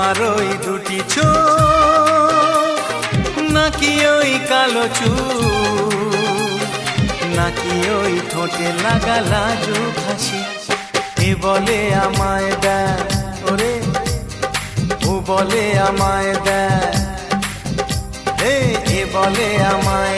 তোমার ওই দুটি চোখ, নাকি ওই কালো চুল, নাকি ওই ঠোঁটে লাগা লাজু হাসি? এ বলে আমায় দেয় ওরে, ও বলে আমায় দেয় এ বলে আমায়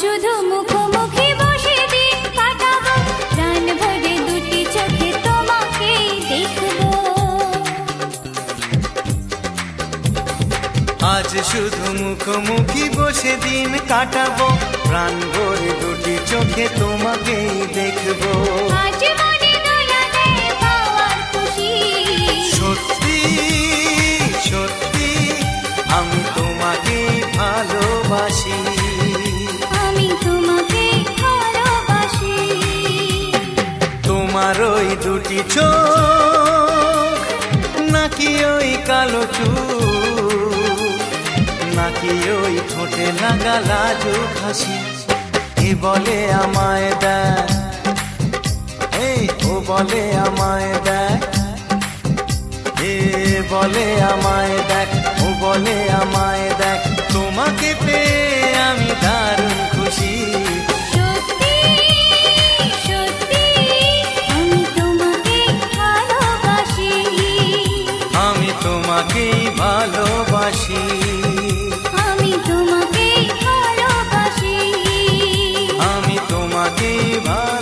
শুধু মুখোমুখি বসে দিন কাটাবো। প্রাণ ভরে দুটি চোখে তোমাকে দেখব। আজ শুধু মুখোমুখি বসে দিন কাটাবো। প্রাণ ভরে দুটি চোখে তোমাকেই দেখব। আজ দুটি চোখ, নাকি ওই কালো চুল নাকি ওই ঠোঁটে লাগা লাজু হাসি? এ বলে আমায় দেয় এই, ও বলে আমায় দেয় এ বলে আমায় দেখ? ও বলে আমায় ভালোবাসি। আমি তোমাকে ভালোবাসি। আমি তোমাকে ভালো